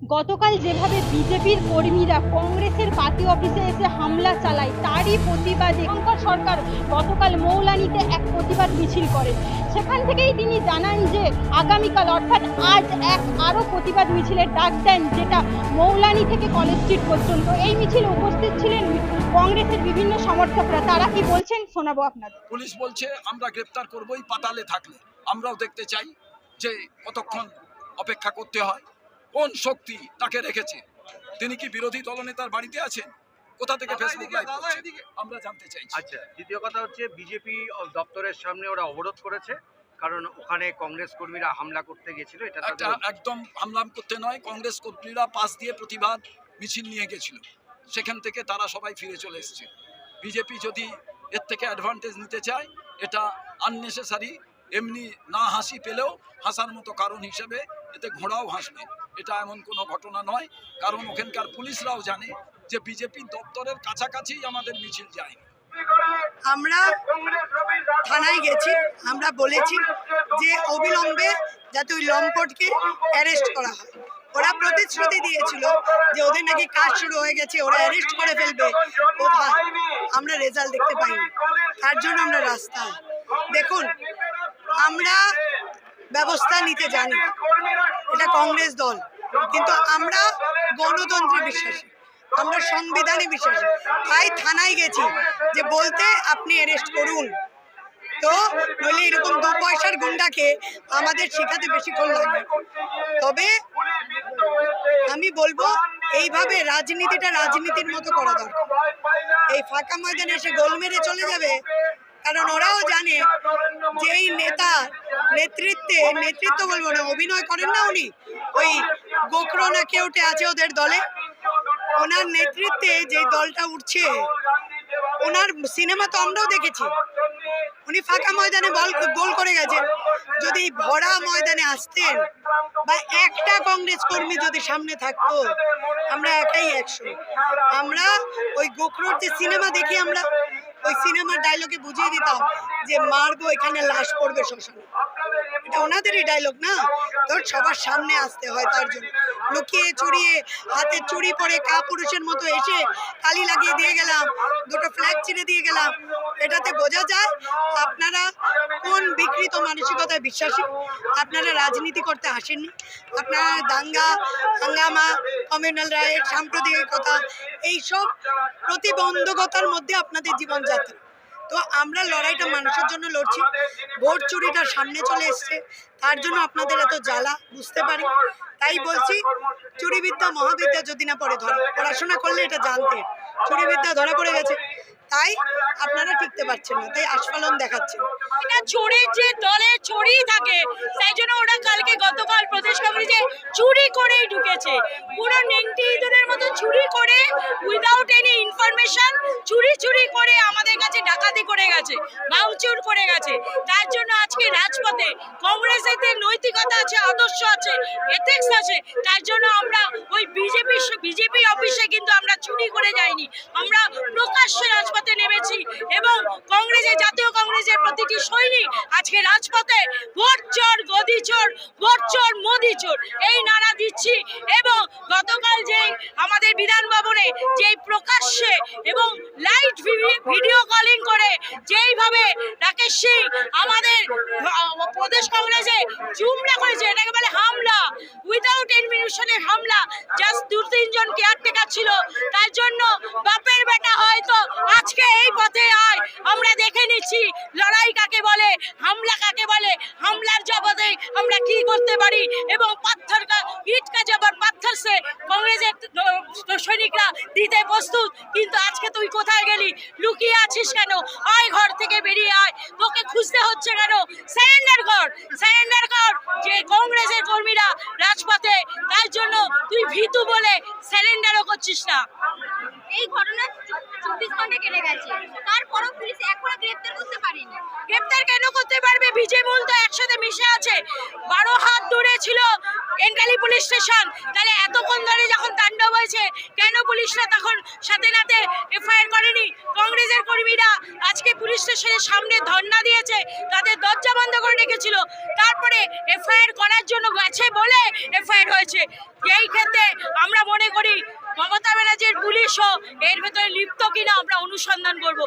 গতকাল যেভাবে বিজেপির কর্মীরা কংগ্রেসের পার্টি অফিসে এসে হামলা চালায়, তারই প্রতিবাদে শঙ্কর সরকার গতকাল মৌলানিতে এক প্রতিবাদ মিছিল করেন। সেখান থেকেই তিনি জানান যে, আগামীকাল অর্থাৎ আজ এক আরও প্রতিবাদ মিছিলের ডাক দেন, যেটা মৌলানি থেকে কলেজ স্ট্রিট পর্যন্ত। এই মিছিলে উপস্থিত ছিলেন কংগ্রেসের বিভিন্ন সমর্থকরা। তারা কি বলছেন শোনাবো আপনাদের? পুলিশ বলছে, আমরা গ্রেপ্তার করবই পাতালে থাকলে। আমরাও দেখতে চাই যে কতক্ষণ অপেক্ষা করতে হয়। কোন শক্তি তাকে রেখেছে? তিনি কি বিরোধী দলনেতার বাড়িতে আছেন? কোথা থেকে ফেসবুক লাইভ আমরা জানতে চাই আচ্ছা দ্বিতীয় কথা হচ্ছে বিজেপি দপ্তরের সামনে ওরা অবরোধ করেছে কারণ ওখানে কংগ্রেস কর্মীরা হামলা করতে গেছিল এটা একটা একদম হামলাম করতে নয় কংগ্রেস কর্মীরা পাশ দিয়ে প্রতিবাদ মিছিল নিয়ে গেছিল। সেখান থেকে তারা সবাই ফিরে চলে এসেছে। বিজেপি যদি এর থেকে অ্যাডভান্টেজ নিতে চায় এটা আননেসেসারি এমনি না হাসি পেলেও হাসার মতো কারণ হিসেবে এতে ঘোড়াও হাসবে। এটা এমন কোনো ঘটনা নয়। কারণ ওখানকার পুলিশরাও জানে যে বিজেপি দপ্তরের কাছাকাছি আমাদের মিছিল যায় আমরা থানায় গেছি, আমরা বলেছি যে অবিলম্বে যাতে ওই লম্পটকে অ্যারেস্ট করা হয়। ওরা প্রতিশ্রুতি দিয়েছিল যে ওদের নাকি কাজ শুরু হয়ে গেছে, ওরা অ্যারেস্ট করে ফেলবে কোথায়? আমরা রেজাল্ট দেখতে পাইনি। তার জন্য আমরা রাস্তায়। দেখুন, আমরা ব্যবস্থা নিতে জানি। এটা কংগ্রেস দল। কিন্তু আমরা গণতন্ত্রে বিশ্বাসী। আমরা সংবিধানে বিশ্বাসী। তাই থানায় গেছি যে বলতে আপনি অ্যারেস্ট করুন। তো নইলে এরকম দু পয়সার গুন্ডাকে আমাদের শেখাতে বেশিক্ষণ লাগবে। তবে আমি বলব, এইভাবে রাজনীতিটা রাজনীতির মতো করা দরকার। এই ফাঁকা ময়দানে এসে গোল মেরে চলে যাবে কারণ ওরাও জানে যে এই নেতা নেতৃত্বে, নেতৃত্ব বলব না, অভিনয় করেন না উনি। ওই গোখরো না কেউটে আছে ওদের দলে? ওনার নেতৃত্বে যে দলটা উঠছে, ওনার সিনেমা তো আমরাও দেখেছি। উনি ফাঁকা ময়দানে বল, গোল করে গেছেন। যদি ভরা ময়দানে আসতেন বা একটা কংগ্রেস কর্মী যদি সামনে থাকতো, আমরা একাই একশো। আমরা ওই গোখরোর যে সিনেমা দেখি আমরা ওই সিনেমার ডায়লগে বুঝিয়ে দিতাম যে মারবো এখানে লাশ পড়বে শ্মশানে। এটা ওনাদেরই ডায়লগ না? তোর সবার সামনে আসতে হয় তার জন্য। লুকিয়ে চুরিয়ে, হাতে চুরি পরে কা পুরুষের মতো এসে কালি লাগিয়ে দিয়ে গেলাম, দুটো ফ্ল্যাগ ছিঁড়ে দিয়ে গেলাম। এটাতে বোঝা যায় আপনারা কোন বিকৃত মানসিকতায় বিশ্বাসী? আপনারা রাজনীতি করতে আসেননি? আপনারা দাঙ্গা, হাঙ্গামা কমিউনাল রায়ের সাম্প্রদায়িকতা এইসব প্রতিবন্ধকতার মধ্যে আপনাদের জীবনযাত্রা। তো আমরা লড়াইটা মানুষের জন্য লড়ছি। ভোট চুরিটা সামনে চলে এসছে। তার জন্য আপনাদের এত জ্বালা, বুঝতে পারি। তাই বলছি, চুরিবিদ্যা, মহাবিদ্যা যদি না পড়ে ধরে, পড়াশোনা করলে এটা জানতে। চুরিবিদ্যা ধরা পড়ে গেছে। তাই আপনারা টিকতে পারছেন না, তাই আস্ফালন দেখাচ্ছেন। চোরের যে দলে চোরই থাকে তাই জন্য ওরা কালকে গতকাল প্রদেশ কংগ্রেসে চুরি করেই ঢুকেছে। পুরো নেংটি ইঁদুরের মতো চুরি করে উইদাউট এনি ইনফরমেশন চুরি চুরি করে আমাদের কাছে ডাকাতি করে গেছে, ভাঙচুর করে গেছে। তার জন্য আজকে রাজপথে কংগ্রেসের যে নৈতিকতা আছে, আদর্শ আছে এথিক্স আছে, তার জন্য আমরা ওই বিজেপি বিজেপি অফিসে কিন্তু আমরা চুরি করে যাইনি। আমরা প্রকাশ্যে রাজপথে নেমেছি এবং কংগ্রেসের জাতীয় কংগ্রেসের প্রতিটি সৈনিক আজকে রাজপথে ভোট চোর গদি চোর ভোট চোর চোর এই নারা দিচ্ছি এবং গতকাল যে আমাদের বিধান ভবনে যেই প্রকাশ্যে এবং লাইট ভিডিও কলিং করে, যেইভাবে রাকেশ সিং আমাদের প্রদেশ কংগ্রেসে চুমড়া করেছে, এটাকে বলে হামলা উইদাউট ইনভিটেশনের হামলা জাস্ট দু তিনজন কেয়ারটেকার ছিল, তার জন্য বাপের বেটা হয়তো আজকে এই পথে আয়, আমরা দেখে নিচ্ছি, লড়াই কাকে বলে, হামলা কাকে বলে হামলার জবাবে আমরা কি করতে পারি? এবং পাথর ইট কা পাথর সে কংগ্রেসের সৈনিকরা দিতে প্রস্তুত, কিন্তু আজকে তুই কোথায় গেলি? লুকিয়ে আছিস কেন? আয় ঘর থেকে বেরিয়ে আয়। তোকে খুঁজতে হচ্ছে কেন? স্যারেন্ডার কর স্যারেন্ডার কর যে কংগ্রেসের কর্মীরা রাজপথে, তার জন্য তুই ভীতু বলে স্যারেন্ডারও করছিস না। এই ঘটনা চব্বিশ ঘণ্টা কেটে গেছে। তারপরও পুলিশ এখনও গ্রেপ্তার করতে পারেনি। গ্রেপ্তার কেন করতে পারবে? বিজয় মূল তো একসাথে মিশে আছে। বারো হাত দূরে ছিল এন্টালি পুলিশ স্টেশন। তাহলে এতক্ষণ ধরে যখন তাণ্ডব হয়েছে, কেন পুলিশরা তখন সাথে নাতে এফআইআর করেনি? কংগ্রেসের কর্মীরা আজকে পুলিশ স্টেশনের সামনে ধর্ণা দিয়েছে, তাদের দরজা বন্ধ করে রেখেছিল। তারপরে এফআইআর করার জন্য গেছে বলে এফআইআর হয়েছে। এই ক্ষেত্রে করি। মমতা ব্যানার্জির পুলিশও এর ভেতরে লিপ্ত কিনা আমরা অনুসন্ধান করব।